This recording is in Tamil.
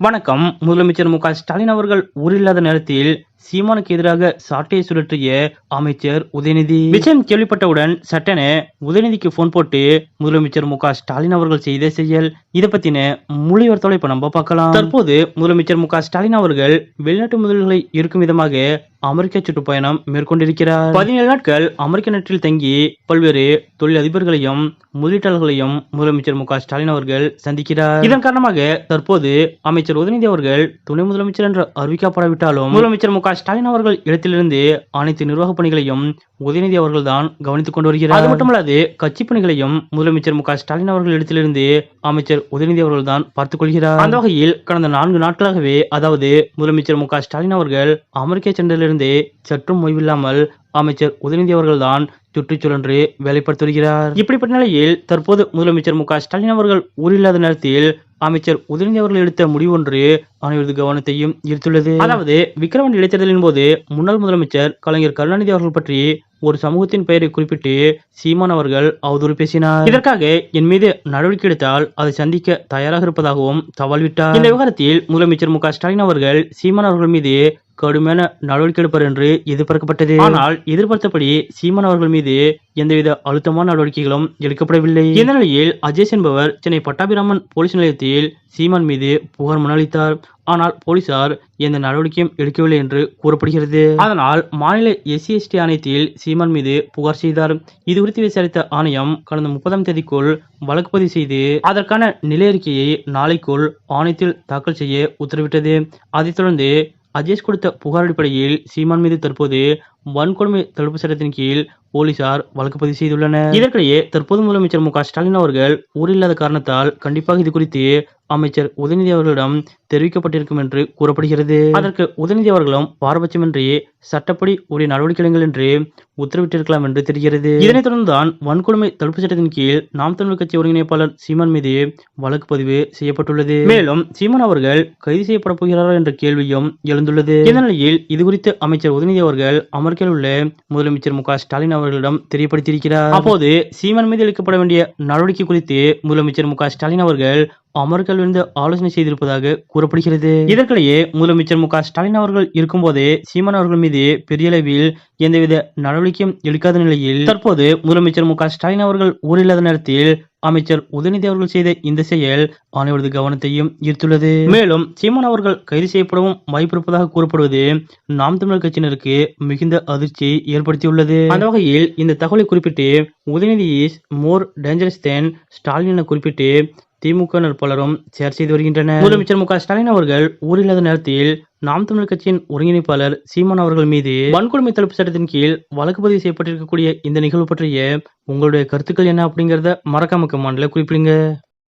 வணக்கம். முதலமைச்சர் மு க ஸ்டாலின் அவர்கள் ஊரில்லாத நேரத்தில் சீமானுக்கு எதிராக சாட்டையை சுழற்றிய அமைச்சர் உதயநிதி. விஷயம் கேள்விப்பட்டவுடன் சட்டென உதயநிதிக்கு போன் போட்டு முதலமைச்சர் மு ஸ்டாலின் அவர்கள் செய்த செயல். இதை பத்தின மொழிவர்த்தலை இப்ப நம்ம பார்க்கலாம். தற்போது முதலமைச்சர் மு ஸ்டாலின் அவர்கள் வெளிநாட்டு முதல்களை இருக்கும் விதமாக அமெரிக்க சுற்றுப்பயணம் மேற்கொண்டிருக்கிறார். பதினேழு நாட்கள் அமெரிக்க நாட்டில் தங்கி பல்வேறு தொழில் அதிபர்களையும் முதலீட்டாளர்களையும் முதலமைச்சர் மு ஸ்டாலின் அவர்கள் சந்திக்கிறார். இதன் காரணமாக தற்போது அமைச்சர் உதயநிதி அவர்கள் துணை முதலமைச்சர் என்று அறிவிக்கப்படாவிட்டாலும் முதலமைச்சர் மு க. ஸ்டாலின் அவர்கள் இடத்திலிருந்து அனைத்து நிர்வாக பணிகளையும் உதயநிதி அவர்கள் தான் கவனித்துக் கொண்டு வருகிறார். அது மட்டுமல்லாது கட்சி பணிகளையும் முதலமைச்சர் மு. ஸ்டாலின் அவர்கள் இடத்திலிருந்து அமைச்சர் உதயநிதி அவர்கள் தான் பார்த்துக் கொள்கிறார். அந்த வகையில் கடந்த நான்கு நாட்களாகவே அதாவது முதலமைச்சர் மு. ஸ்டாலின் அவர்கள் அமெரிக்க சென்றதிலிருந்து சற்றும் ஓய்வில்லாமல் அமைச்சர் உதயநிதி அவர்கள் தான் சுற்றிச் சுழன்று வேலைப்படுத்தி வருகிறார். இப்படிப்பட்ட நிலையில் தற்போது முதலமைச்சர் மு. ஸ்டாலின் அவர்கள் ஊரில்லாத நேரத்தில் அமைச்சர் உதயநிதி அவர்கள் எடுத்த முடிவு ஒன்று அனைவரது கவனத்தையும் ஈர்த்துள்ளது. அதாவது விக்கிரவாண்டி இடைத்தேர்தலின் போது முன்னாள் முதலமைச்சர் கலைஞர் கருணாநிதி அவர்கள் பற்றி ஒரு சமூகத்தின் பெயரை குறிப்பிட்டு சீமான் அவர்கள் அவதூறு பேசினார். இதற்காக என் மீது நடவடிக்கை எடுத்தால் அதை சந்திக்க தயாராக இருப்பதாகவும் சவால் விட்டார். இந்த விவகாரத்தில் முதலமைச்சர் மு ஸ்டாலின் அவர்கள் சீமான் அவர்கள் மீது கடுமையான நடவடிக்கை எடுப்பார் என்று எதிர்பார்க்கப்பட்டது. ஆனால் எதிர்பார்த்தபடி சீமான் அவர்கள் மீது எந்தவித அழுத்தமான நடவடிக்கைகளும் எடுக்கப்படவில்லை. இந்த நிலையில் அஜேஷ் என்பவர் சென்னை பட்டாபிராமன் போலீஸ் நிலையத்தில் சீமான் மீது புகார் முன்னளித்தார் ஆனால் போலீசார் எந்த நடவடிக்கையும் எடுக்கவில்லை என்று கூறப்படுகிறது. அதனால் மாநில எஸ்சி எஸ்டி ஆணையத்தில் சீமான் மீது புகார் செய்தார். இது குறித்து விசாரித்த ஆணையம் கடந்த முப்பதாம் தேதிக்குள் வழக்கு பதிவு செய்து அதற்கான நிலை அறிக்கையை நாளைக்குள் ஆணையத்தில் தாக்கல் செய்ய உத்தரவிட்டது. அதைத் தொடர்ந்து அஜேஷ் கொடுத்த புகார் அடிப்படையில் சீமான் மீது தற்போது வன்கொடுமை தடுப்பு சட்டத்தின் கீழ் போலீசார் வழக்கு பதிவு செய்துள்ளனர். இதற்கிடையே தற்போது முதலமைச்சர் மு க ஸ்டாலின் அவர்கள் ஊரில்லாத காரணத்தால் கண்டிப்பாக இது குறித்து அமைச்சர் உதயநிதி அவர்களிடம் தெரிவிக்கப்பட்டிருக்கும் என்று கூறப்படுகிறது. அதற்கு உதயநிதி அவர்களும் பாரபட்சமின்றி சட்டப்படி உரிய நடவடிக்கை எடுங்கள் என்று உத்தரவிட்டிருக்கலாம் என்று தெரிகிறது. இதனைத் தொடர்ந்துதான் வன்கொடுமை தடுப்பு சட்டத்தின் கீழ் நாம் தமிழர் கட்சி ஒருங்கிணைப்பாளர் சீமான் மீது வழக்கு பதிவு செய்யப்பட்டுள்ளது. மேலும் சீமான் அவர்கள் கைது செய்யப்பட போகிறாரா என்ற கேள்வியும் எழுந்துள்ளது. இந்த நிலையில் இது குறித்து அமைச்சர் உதயநிதி அவர்கள் கோரிக்கையில் உள்ள முதலமைச்சர் மு ஸ்டாலின் அவர்களிடம் தெரியப்படுத்தியிருக்கிறார். அப்போது சீமன் மீது எடுக்கப்பட வேண்டிய நடவடிக்கை குறித்து முதலமைச்சர் மு ஸ்டாலின் அவர்கள் அமர்கள் இருந்து ஆலோசனை செய்திருப்பதாக கூறப்படுகிறது. இதற்கிடையே முதலமைச்சர் மு க ஸ்டாலின் அவர்கள் இருக்கும்போதே சீமான் அவர்கள் மீது பெரிய அளவில் எந்தவித நடவடிக்கையும் எடுக்காத நிலையில் தற்போது முதலமைச்சர் மு க ஸ்டாலின் அவர்கள் ஊரில்லாத நேரத்தில் அமைச்சர் உதயநிதி அவர்கள் செய்த இந்த செயல் அனைவரது கவனத்தையும் ஈர்த்துள்ளது. மேலும் சீமான் அவர்கள் கைது செய்யப்படவும் வாய்ப்பிருப்பதாக கூறப்படுவது நாம் தமிழர் கட்சியினருக்கு மிகுந்த அதிர்ச்சியை ஏற்படுத்தியுள்ளது. அந்த வகையில் இந்த தகவலை குறிப்பிட்டு Udhayanidhi is more dangerous than Stalin என குறிப்பிட்டு திமுக பலரும் சேர் செய்து வருகின்றனர். முதலமைச்சர் மு ஸ்டாலின் அவர்கள் ஊரில்லாத நேரத்தில் நாம் தமிழர் கட்சியின் ஒருங்கிணைப்பாளர் சீமான் அவர்கள் மீது வன்கொடுமை தடுப்பு சட்டத்தின் கீழ் வழக்கு பதிவு செய்யப்பட்டிருக்கக்கூடிய இந்த நிகழ்வு பற்றிய உங்களுடைய கருத்துக்கள் என்ன அப்படிங்கறத மறக்காம மாநில குறிப்பிடுங்க.